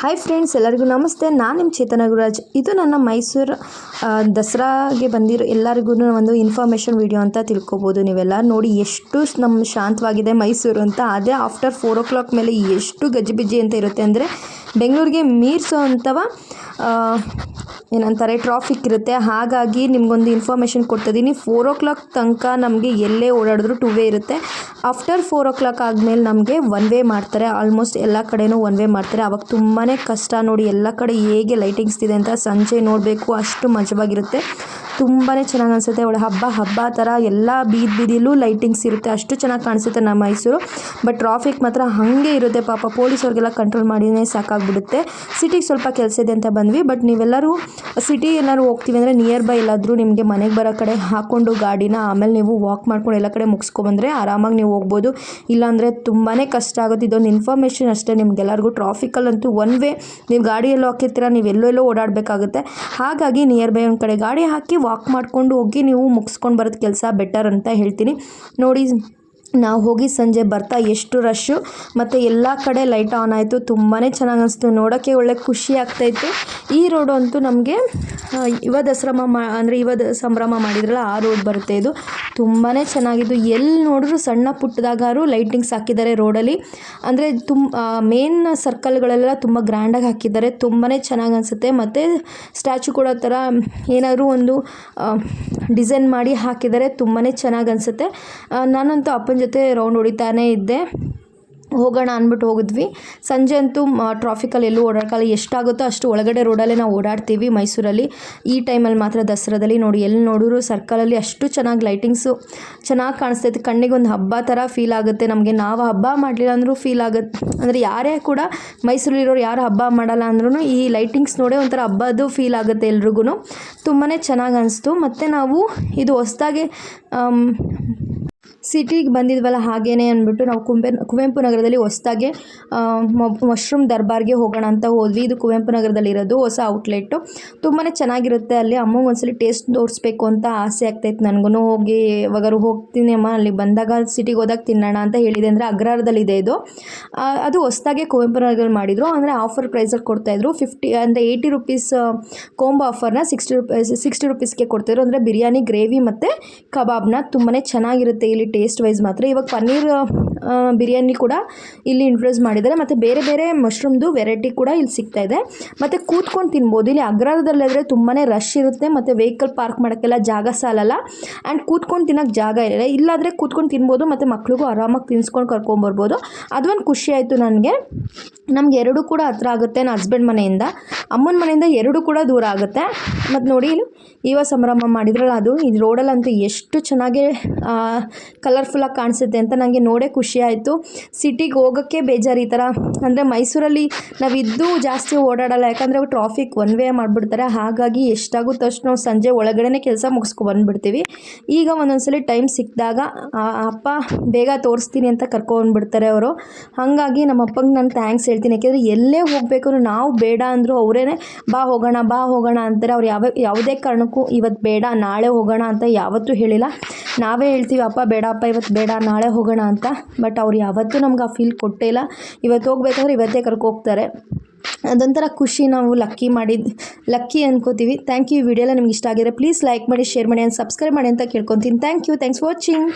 Hi friends ಎಲ್ಲರಿಗೂ ನಮಸ್ತೆ. ನಾನು ನಿಮ್ಮ ಚೇತನ ಗುರುರಾಜ್. ಇದು ನನ್ನ ಮೈಸೂರು ದಸರಾಗೆ ಬಂದಿರೋ ಎಲ್ಲರಿಗೂ ಒಂದು ಇನ್ಫಾರ್ಮೇಷನ್ ವಿಡಿಯೋ ಅಂತ ತಿಳ್ಕೊಬೋದು. ನೀವೆಲ್ಲ ನೋಡಿ ಎಷ್ಟು ನಮ್ಮ ಶಾಂತವಾಗಿದೆ ಮೈಸೂರು ಅಂತ. ಅದೇ ಆಫ್ಟರ್ ಫೋರ್ ಓ ಕ್ಲಾಕ್ ಮೇಲೆ ಎಷ್ಟು ಗಜಿಬಿಜಿ ಅಂತ ಇರುತ್ತೆ ಅಂದರೆ, ಬೆಂಗಳೂರಿಗೆ ಮೀರಿಸೋ ಅಂಥವ ಏನಂತಾರೆ ಟ್ರಾಫಿಕ್ ಇರುತ್ತೆ. ಹಾಗಾಗಿ ನಿಮಗೊಂದು ಇನ್ಫಾರ್ಮೇಷನ್ ಕೊಡ್ತಿದ್ದೀನಿ. ಫೋರ್ ಓ ಕ್ಲಾಕ್ ತನಕ ನಮಗೆ ಎಲ್ಲೇ ಓಡಾಡಿದ್ರು ಟೂ ವೇ ಇರುತ್ತೆ. ಆಫ್ಟರ್ ಫೋರ್ ಓ ಕ್ಲಾಕ್ ಆದಮೇಲೆ ನಮಗೆ ಒನ್ ವೇ ಮಾಡ್ತಾರೆ. ಆಲ್ಮೋಸ್ಟ್ ಎಲ್ಲ ಕಡೆನೂ ಒನ್ ವೇ ಮಾಡ್ತಾರೆ. ಅವಾಗ ತುಂಬಾ ಕಷ್ಟ. ನೋಡಿ, ಎಲ್ಲ ಕಡೆ ಹೇಗೆ ಲೈಟಿಂಗ್ಸ್ ಇದೆ ಅಂತ ಸಂಜೆ ನೋಡಬೇಕು. ಅಷ್ಟು ಮಜವಾಗಿರುತ್ತೆ. ತುಂಬಾ ಚೆನ್ನಾಗಿ ಅನಿಸುತ್ತೆ. ಒಳ್ಳೆ ಹಬ್ಬ ಹಬ್ಬ ಥರ ಎಲ್ಲ ಬೀದಿ ಬೀದಿಲೂ ಲೈಟಿಂಗ್ಸ್ ಇರುತ್ತೆ. ಅಷ್ಟು ಚೆನ್ನಾಗಿ ಕಾಣಿಸುತ್ತೆ ನಮ್ಮ ಮೈಸೂರು. ಬಟ್ ಟ್ರಾಫಿಕ್ ಮಾತ್ರ ಹಾಗೆ ಇರುತ್ತೆ. ಪಾಪ ಪೊಲೀಸವ್ರಿಗೆಲ್ಲ ಕಂಟ್ರೋಲ್ ಮಾಡಿನೇ ಸಾಕಾಗ್ಬಿಡುತ್ತೆ. ಸಿಟಿಗೆ ಸ್ವಲ್ಪ ಕೆಲಸ ಇದೆ ಅಂತ ಬಂದ್ವಿ. ಬಟ್ ನೀವೆಲ್ಲರೂ ಸಿಟಿ ಏನಾದ್ರು ಹೋಗ್ತೀವಿ ಅಂದರೆ ನಿಯರ್ ಬೈ ಎಲ್ಲಾದರೂ ನಿಮಗೆ ಮನೆಗೆ ಬರೋ ಕಡೆ ಹಾಕ್ಕೊಂಡು ಗಾಡಿನ, ಆಮೇಲೆ ನೀವು ವಾಕ್ ಮಾಡ್ಕೊಂಡು ಎಲ್ಲ ಕಡೆ ಮುಗಿಸ್ಕೊಬಂದ್ರೆ ಆರಾಮಾಗಿ ನೀವು ಹೋಗ್ಬೋದು. ಇಲ್ಲಾಂದರೆ ತುಂಬಾ ಕಷ್ಟ ಆಗುತ್ತೆ. ಇದೊಂದು ಇನ್ಫಾರ್ಮೇಷನ್ ಅಷ್ಟೇ ನಿಮ್ಗೆಲ್ಲರಿಗೂ. ಟ್ರಾಫಿಕಲ್ಲಂತೂ ಒನ್ ವೇ ನೀವು ಗಾಡಿಯಲ್ಲೂ ಹಾಕಿರ್ತೀರ ನೀವು ಎಲ್ಲೋ ಎಲ್ಲೋ ಓಡಾಡಬೇಕಾಗುತ್ತೆ. ಹಾಗಾಗಿ ನಿಯರ್ ಬೈ ಒಂದು ಕಡೆ ಗಾಡಿ ಹಾಕಿ ವಾಕ್ ಮಾಡ್ಕೊಂಡು ಹೋಗಿ ನೀವು ಮುಗಿಸ್ಕೊಂಡು ಬರೋದು ಕೆಲಸ ಬೆಟರ್ ಅಂತ ಹೇಳ್ತೀನಿ. ನೋಡಿ, ನಾವು ಹೋಗಿ ಸಂಜೆ ಬರ್ತಾ ಎಷ್ಟು ರಶ್ಶು ಮತ್ತು ಎಲ್ಲ ಕಡೆ ಲೈಟ್ ಆನ್ ಆಯಿತು ತುಂಬಾ ಚೆನ್ನಾಗಿ ಅನಿಸ್ತು. ನೋಡೋಕ್ಕೆ ಒಳ್ಳೆ ಖುಷಿ ಆಗ್ತಾಯಿತ್ತು ಈ ರೋಡು ಅಂತೂ ನಮಗೆ ಯುವ ದಸರಮ ಮಾ, ಅಂದರೆ ಯುವ ದ, ಸಂಭ್ರಮ ಮಾಡಿದ್ರಲ್ಲ, ಆ ರೋಡ್ ಬರುತ್ತೆ ಇದು. ತುಂಬಾ ಚೆನ್ನಾಗಿದ್ದು. ಎಲ್ಲಿ ನೋಡಿದ್ರು ಸಣ್ಣ ಪುಟ್ಟದಾಗಾರು ಲೈಟಿಂಗ್ಸ್ ಹಾಕಿದ್ದಾರೆ ರೋಡಲ್ಲಿ ಅಂದರೆ ತುಂಬ ಮೇನ್ ಸರ್ಕಲ್ಗಳೆಲ್ಲ ತುಂಬ ಗ್ರ್ಯಾಂಡಾಗಿ ಹಾಕಿದ್ದಾರೆ. ತುಂಬಾ ಚೆನ್ನಾಗಿ ಅನಿಸುತ್ತೆ. ಮತ್ತು ಸ್ಟ್ಯಾಚು ಕೂಡ ಥರ ಏನಾದರೂ ಒಂದು ಡಿಸೈನ್ ಮಾಡಿ ಹಾಕಿದ್ದಾರೆ ತುಂಬಾ ಚೆನ್ನಾಗಿ ಅನಿಸುತ್ತೆ. ನಾನಂತೂ ಅಪ್ಪನ ಜೊತೆ ರೌಂಡ್ ಹೊಡಿತಾನೇ ಇದ್ದೆ. ಹೋಗೋಣ ಅಂದ್ಬಿಟ್ಟು ಹೋಗಿದ್ವಿ. ಸಂಜೆ ಅಂತೂ ಟ್ರಾಫಿಕಲ್ಲಿ ಎಲ್ಲೂ ಓಡಾಡ್ಕಲ್ಲ ಎಷ್ಟಾಗುತ್ತೋ ಅಷ್ಟು ಒಳಗಡೆ ರೋಡಲ್ಲೇ ನಾವು ಓಡಾಡ್ತೀವಿ ಮೈಸೂರಲ್ಲಿ. ಈ ಟೈಮಲ್ಲಿ ಮಾತ್ರ ದಸರಾದಲ್ಲಿ ನೋಡಿ, ಎಲ್ಲಿ ನೋಡಿದ್ರು ಸರ್ಕಲಲ್ಲಿ ಅಷ್ಟು ಚೆನ್ನಾಗಿ ಲೈಟಿಂಗ್ಸು ಚೆನ್ನಾಗಿ ಕಾಣಿಸ್ತೈತೆ ಕಣ್ಣಿಗೆ ಒಂದು ಹಬ್ಬ ಥರ ಫೀಲ್ ಆಗುತ್ತೆ. ನಮಗೆ ನಾವು ಹಬ್ಬ ಮಾಡಲಿಲ್ಲ ಅಂದರೂ ಫೀಲ್ ಆಗುತ್ತೆ. ಅಂದರೆ ಯಾರೇ ಕೂಡ ಮೈಸೂರಲ್ಲಿರೋರು ಯಾರು ಹಬ್ಬ ಮಾಡಲ್ಲ ಅಂದ್ರೂ ಈ ಲೈಟಿಂಗ್ಸ್ ನೋಡೇ ಒಂಥರ ಹಬ್ಬದ್ದು ಫೀಲ್ ಆಗುತ್ತೆ ಎಲ್ರಿಗೂ ತುಂಬಾ ಚೆನ್ನಾಗಿ ಅನಿಸ್ತು. ಮತ್ತು ನಾವು ಇದು ಹೊಸ್ದಾಗಿ ಸಿಟಿಗೆ ಬಂದಿದ್ವಲ್ಲ ಹಾಗೇನೆ ಅಂದ್ಬಿಟ್ಟು ನಾವು ಕುಂಬೆ, ಕುವೆಂಪು ನಗರದಲ್ಲಿ ಹೊಸ್ದಾಗೆ ಮಶ್ರೂಮ್ ದರ್ಬಾರ್ಗೆ ಹೋಗೋಣ ಅಂತ ಹೋದ್ವಿ. ಇದು ಕುವೆಂಪು ನಗರದಲ್ಲಿ ಇರೋದು ಹೊಸ ಔಟ್ಲೆಟ್ಟು ತುಂಬಾ ಚೆನ್ನಾಗಿರುತ್ತೆ ಅಲ್ಲಿ. ಅಮ್ಮಂಗೆ ಒಂದ್ಸಲಿ ಟೇಸ್ಟ್ ತೋರಿಸ್ಬೇಕು ಅಂತ ಆಸೆ ಆಗ್ತೈತೆ ನನಗೂ ಹೋಗಿ ಇವಾಗರು ಹೋಗ್ತೀನಿ ಅಮ್ಮ. ಅಲ್ಲಿ ಬಂದಾಗ ಸಿಟಿಗೆ ಹೋದಾಗ ತಿನ್ನೋಣ ಅಂತ ಹೇಳಿದೆ ಅಂದರೆ ಅಗ್ರಹಾರದಲ್ಲಿದೆ ಇದು. ಅದು ಹೊಸ್ದಾಗೆ ಕುವೆಂಪು ನಗರದಲ್ಲಿ ಮಾಡಿದರು. ಅಂದರೆ ಆಫರ್ ಪ್ರೈಸಲ್ಲಿ ಕೊಡ್ತಾಯಿದ್ರು ಫಿಫ್ಟಿ, ಅಂದರೆ ಏಯ್ಟಿ ರುಪೀಸ್ ಕೋಂಬೋ ಆಫರ್ನ ಸಿಕ್ಸ್ಟಿ ರುಪೀಸ್, ಸಿಕ್ಸ್ಟಿ ರುಪೀಸ್ಗೆ ಕೊಡ್ತಾಯಿದ್ರು ಅಂದರೆ ಬಿರಿಯಾನಿ, ಗ್ರೇವಿ ಮತ್ತು ಕಬಾಬ್ನ ತುಂಬಾ ಚೆನ್ನಾಗಿರುತ್ತೆ ಇಲ್ಲಿ ಟೇಸ್ಟ್ ವೈಸ್ ಮಾತ್ರ. ಇವಾಗ ಪನ್ನೀರ್ ಬಿರಿಯಾನಿ ಕೂಡ ಇಲ್ಲಿ ಇಂಟ್ರೊಡ್ಯೂಸ್ ಮಾಡಿದ್ದಾರೆ. ಮತ್ತು ಬೇರೆ ಬೇರೆ ಮಶ್ರೂಮ್ದು ವೆರೈಟಿ ಕೂಡ ಇಲ್ಲಿ ಸಿಗ್ತಾ ಇದೆ. ಮತ್ತು ಕೂತ್ಕೊಂಡು ತಿನ್ಬೋದು. ಇಲ್ಲಿ ಅಗ್ರಹದಲ್ಲಾದರೆ ತುಂಬಾ ರಶ್ ಇರುತ್ತೆ. ಮತ್ತು ವೆಹಿಕಲ್ ಪಾರ್ಕ್ ಮಾಡೋಕ್ಕೆಲ್ಲ ಜಾಗ ಸಾಲಲ್ಲ. ಆ್ಯಂಡ್ ಕೂತ್ಕೊಂಡು ತಿನ್ನೋಕ್ಕೆ ಜಾಗ ಇಲ್ಲ. ಇಲ್ಲಾದರೆ ಕೂತ್ಕೊಂಡು ತಿನ್ಬೋದು. ಮತ್ತು ಮಕ್ಳಿಗೂ ಆರಾಮಾಗಿ ತಿನ್ಸ್ಕೊಂಡು ಕರ್ಕೊಂಬರ್ಬೋದು ಅದೊಂದು ಖುಷಿ ಆಯಿತು ನನಗೆ. ನಮ್ಗೆ ಎರಡೂ ಕೂಡ ಹತ್ರ ಆಗುತ್ತೆ ನನ್ನ ಹಸ್ಬೆಂಡ್ ಮನೆಯಿಂದ. ಅಮ್ಮನ ಮನೆಯಿಂದ ಎರಡೂ ಕೂಡ ದೂರ ಆಗುತ್ತೆ. ಮತ್ತು ನೋಡಿ ಇಲ್ಲಿ ಯುವ ಸಂಭ್ರಮ ಮಾಡಿದ್ರಲ್ಲ ಅದು. ಈ ರೋಡಲ್ಲಂತೂ ಎಷ್ಟು ಚೆನ್ನಾಗಿ ಕಲರ್ಫುಲ್ಲಾಗಿ ಕಾಣಿಸುತ್ತೆ ಅಂತ ನನಗೆ ನೋಡೇ ಖುಷಿ ಆಯಿತು. ಸಿಟಿಗೆ ಹೋಗೋಕ್ಕೆ ಬೇಜಾರು ಈ ಥರ ಅಂದರೆ ಮೈಸೂರಲ್ಲಿ ನಾವಿದ್ದು ಜಾಸ್ತಿ ಓಡಾಡಲ್ಲ. ಯಾಕಂದರೆ ಟ್ರಾಫಿಕ್ ಒನ್ ವೇ ಮಾಡಿಬಿಡ್ತಾರೆ. ಹಾಗಾಗಿ ಎಷ್ಟಾಗುತ್ತೋ ತಕ್ಷಣ ನಾವು ಸಂಜೆ ಒಳಗಡೆ ಕೆಲಸ ಮುಗಿಸ್ಕೊ ಬಂದುಬಿಡ್ತೀವಿ. ಈಗ ಒಂದೊಂದ್ಸಲಿ ಟೈಮ್ ಸಿಕ್ಕಿದಾಗ ಅಪ್ಪ ಬೇಗ ತೋರಿಸ್ತೀನಿ ಅಂತ ಕರ್ಕೊಂಡ್ಬಿಡ್ತಾರೆ ಅವರು. ಹಾಗಾಗಿ ನಮ್ಮ ಅಪ್ಪಂಗೆ ನಾನು ಥ್ಯಾಂಕ್ಸ್ ಹೇಳ್ತೀನಿ. ಯಾಕೆಂದರೆ ಎಲ್ಲೇ ಹೋಗಬೇಕು ನಾವು ಬೇಡ ಅಂದರೂ ಅವರೇ ಬಾ ಹೋಗೋಣ ಬಾ ಹೋಗೋಣ ಅಂತಾರೆ. ಅವ್ರು ಯಾವ, ಯಾವುದೇ ಕಾರಣಕ್ಕೂ ಇವತ್ತು ಬೇಡ, ನಾಳೆ ಹೋಗೋಣ ಅಂತ ಯಾವತ್ತೂ ಹೇಳಿಲ್ಲ. ನಾವೇ ಹೇಳ್ತೀವಿ, ಅಪ್ಪ ಬೇಡ ಅಪ್ಪ ಇವತ್ತು ಬೇಡ, ನಾಳೆ ಹೋಗೋಣ ಅಂತ. ಬಟ್ ಅವ್ರು ಯಾವತ್ತೂ ನಮ್ಗೆ ಆ ಫೀಲ್ ಕೊಟ್ಟೇ ಇಲ್ಲ. ಇವತ್ತು ಹೋಗ್ಬೇಕಾದ್ರೆ ಇವತ್ತೇ ಕರ್ಕೋಗ್ತಾರೆ ಅದೊಂಥರ ಖುಷಿ ನಾವು ಲಕ್ಕಿ ಮಾಡಿದ್ದು ಲಕ್ಕಿ ಅನ್ಕೋತೀವಿ. ಥ್ಯಾಂಕ್ ಯು ಈ ವಿಡಿಯೋ ನಿಮ್ಗೆ ಇಷ್ಟ ಆಗಿದ್ರೆ ಪ್ಲೀಸ್ ಲೈಕ್ ಮಾಡಿ ಶೇರ್ ಮಾಡಿ ಆ್ಯಂಡ್ ಸಬ್ಸ್ಕ್ರೈಬ್ ಮಾಡಿ ಅಂತ ಕೇಳ್ಕೊತೀನಿ. Thank you thanks watching